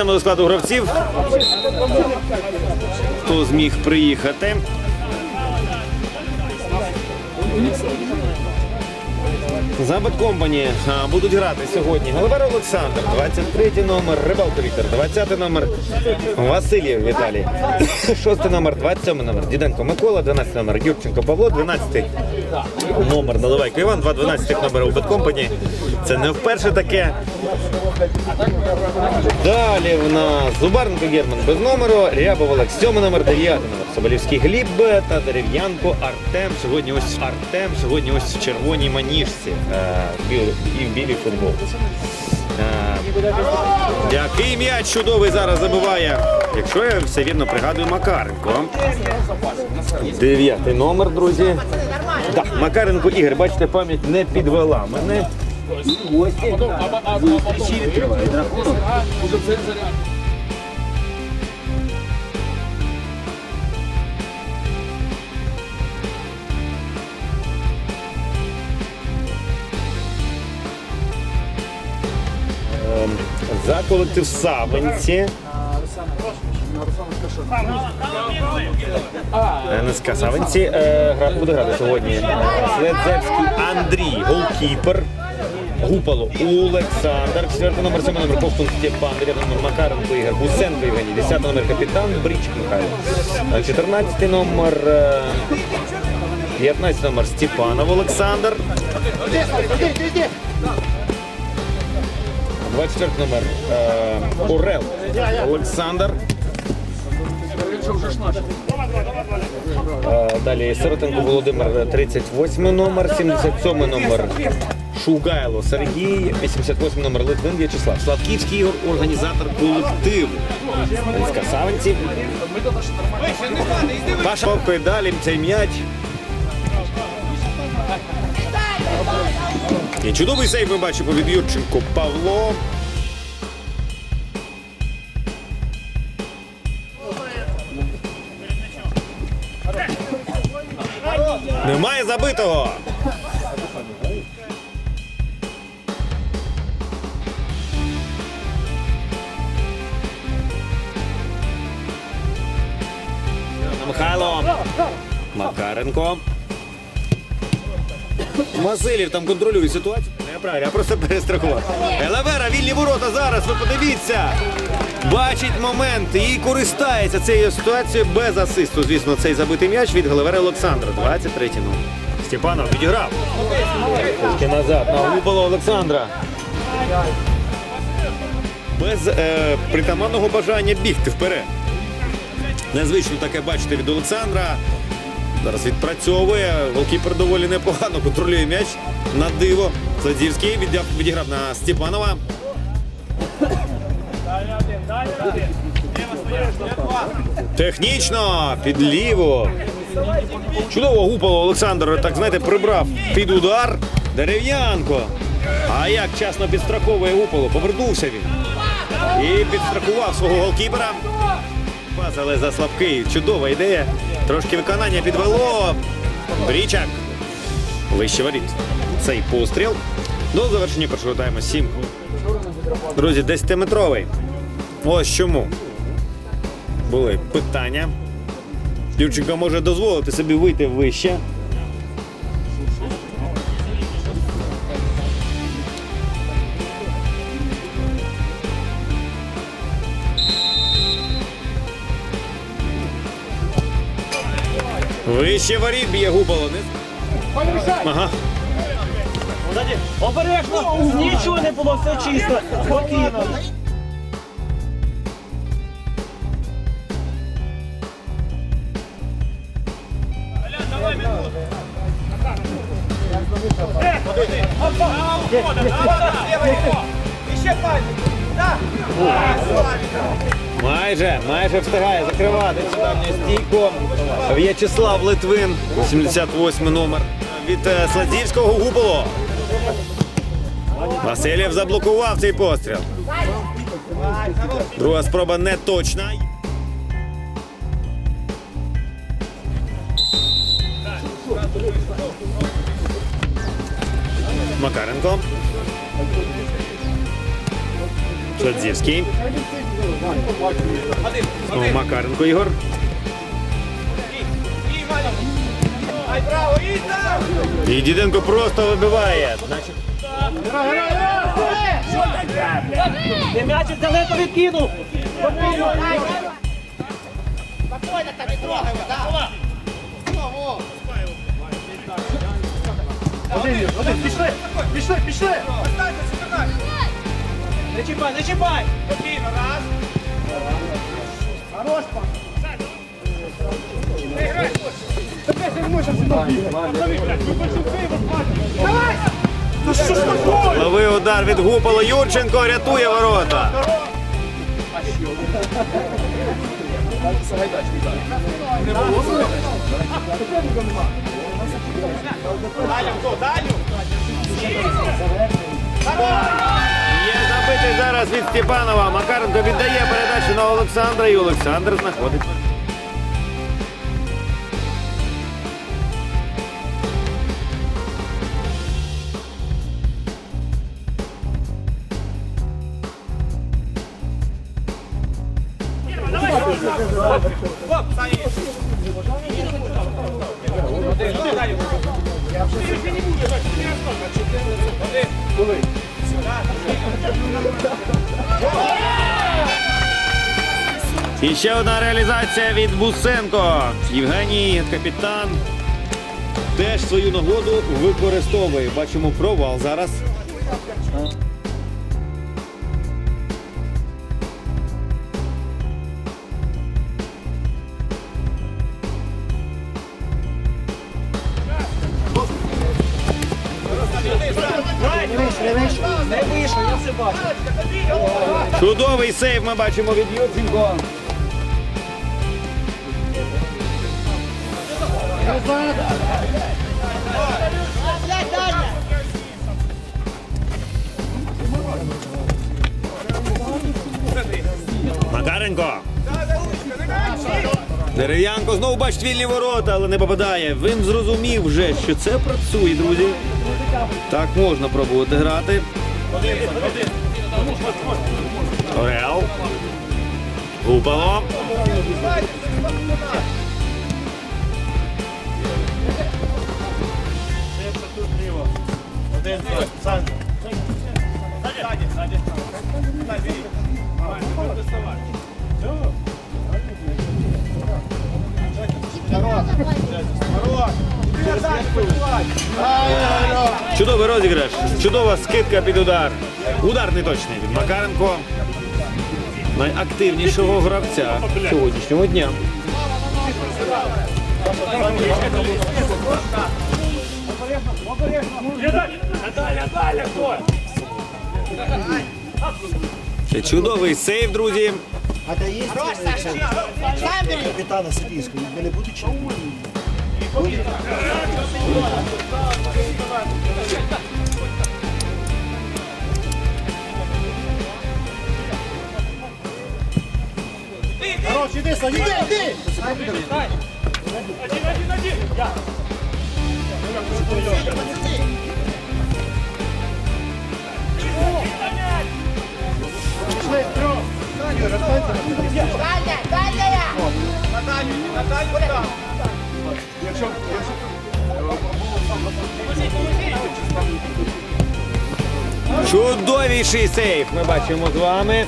Перейдемо до складу гравців. Хто зміг приїхати? За Беткомпані будуть грати сьогодні Галивар Олександр, 23 номер, Рибалка Віктор, 20 номер, Васильєв Віталій, 6 номер, 27 номер, Діденко Микола, 12 номер, Юрченко Павло, 12 номер Наливайко Іван, два 12 номера у Беткомпані. Це не вперше таке. Далі в нас Зубаренко Герман без номеру, Рябов Олекс, 7 номер, 9 номер, Соболівський Гліб та Дерев'янко Артем. Сьогодні ось Артем, сьогодні ось в червоній маніжці е, і в білій футболці. Е, Який м'яч чудовий зараз забиває, якщо я все вірно пригадую, Макаренко. Дев'ятий номер, друзі. Так, Макаренко Ігор, бачите, пам'ять не підвела мене. І гості зустрічі відкривають рахунок. За Савинці. НСК Савинці е, гра буде грати сьогодні. Следзевський Андрій, голкіпер. Гупало Олександр, 4 номер, 7 номер Ковтун Степан, 9 номер Макаренко Ігор, Гусенко Євгеній, 10 номер капітан Бричк Михайло, Е, 14 номер, е, 15 номер Степанов Олександр, 24 номер е, Орел Олександр. Е, Далі Сиротенко Володимир, 38 номер, 77 номер Шугайло Сергій, 88 номер Литвин В'ячеслав. Славківський організатор колективу. Ленська Савинці. Паша і далі цей м'яч. І чудовий сейв ми бачимо від Юрченко Павло. забитого. Михайло. Макаренко. Василів там контролює ситуацію. Правильно, я просто перестрахував. Елевера, вільні ворота зараз. Ви подивіться. Бачить момент і користається цією ситуацією без асисту. Звісно, цей забитий м'яч від Галевера Олександра. 23 номер. Степанов відіграв. Тільки назад. Нагубало Олександра. Без е, притаманного бажання бігти вперед. Незвично таке бачити від Олександра. Зараз відпрацьовує. Голкіпер доволі непогано контролює м'яч. На диво. Сладівський віддяв- відіграв на Степанова. Технічно під ліву. Чудово гупало Олександр. Так знаєте, прибрав під удар. Дерев'янко. А як часно підстраховує гупало. Повернувся він. І підстрахував свого голкіпера. Пас, але за слабкий. Чудова ідея. Трошки виконання підвело. Брічак. Вище воріт. Цей постріл. До завершення першого тайму 7. Друзі, 10-метровий. Ось чому. Були питання. Юрченко може дозволити собі вийти вище. Вище воріт б'є губало. Ага. Обережно! Нічого не було, все чисто. Спокійно. Майже, майже встигає закривати цю давню стійку. В'ячеслав Литвин, 88 номер. Від е, Сладзівського губало. Васильєв заблокував цей постріл. Друга спроба не точна. Макаренко. Шадзівський. Знову Макаренко Ігор. І Діденко просто вибиває. Значить, Ти м'ячик далеко відкинув. Пішли, пішли! пішли. Не чіпай, не чіпай. Ловив удар від Гупало. Юрченко рятує ворота. Є забитий зараз від Степанова. Макаренко віддає передачу на Олександра і Олександр знаходить. І ще одна реалізація від Бусенко. Євгеній, капітан, теж свою нагоду використовує. Бачимо провал зараз. Вийшов, я все бачу. Чудовий сейв ми бачимо від Юрченко. Макаренко. Дерев'янко знову бачить вільні ворота, але не попадає. Він зрозумів вже, що це працює, друзі. Так можна пробувати грати. Орел. Гупало. Чудовий розіграш, чудова скидка під удар. Удар не точний від Макаренко. Найактивнішого гравця сьогоднішнього дня. Чудовий сейв, друзі. А де є капітана Сибірського? Не буде чи Хорош, іди, Сань, іди, іди! Пішли, трьох! Юра, розстанься на Дальня, дальня Чудовіший сейф ми бачимо з вами.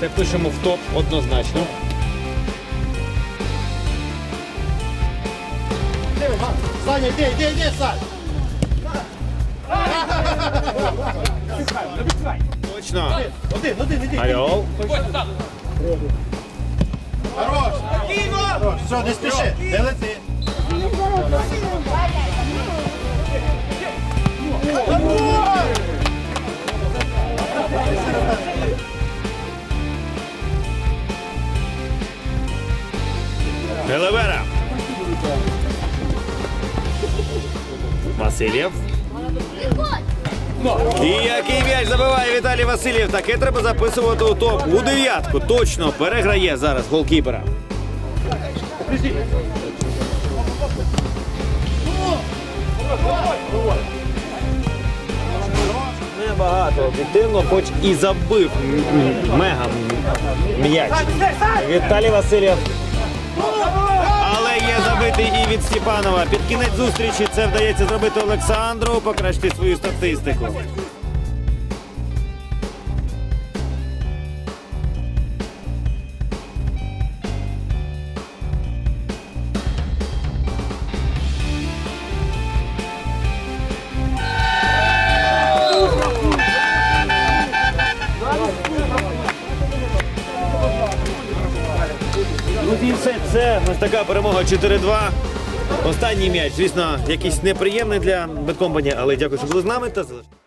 Це пишемо в топ однозначно. Саня, іди, іди, іди, Сань! Точно. Один, один, іди. Хорош! Хорош, все, не спіши, не лети. Гелевера. Васильєв. І який м'яч забиває Віталій Васильєв. Таке треба записувати у топ. У дев'ятку. Точно переграє зараз голкіпера. Небагато об'єктивно, хоч і забив мега м'яч. Віталій Васильєв. Але є забитий і від Степанова. Під кінець зустрічі це вдається зробити Олександру, покращити свою статистику. Все це ось така перемога 4-2. Останній м'яч, звісно, якийсь неприємний для Беткомпані, але дякую, що були з нами та залишайтеся.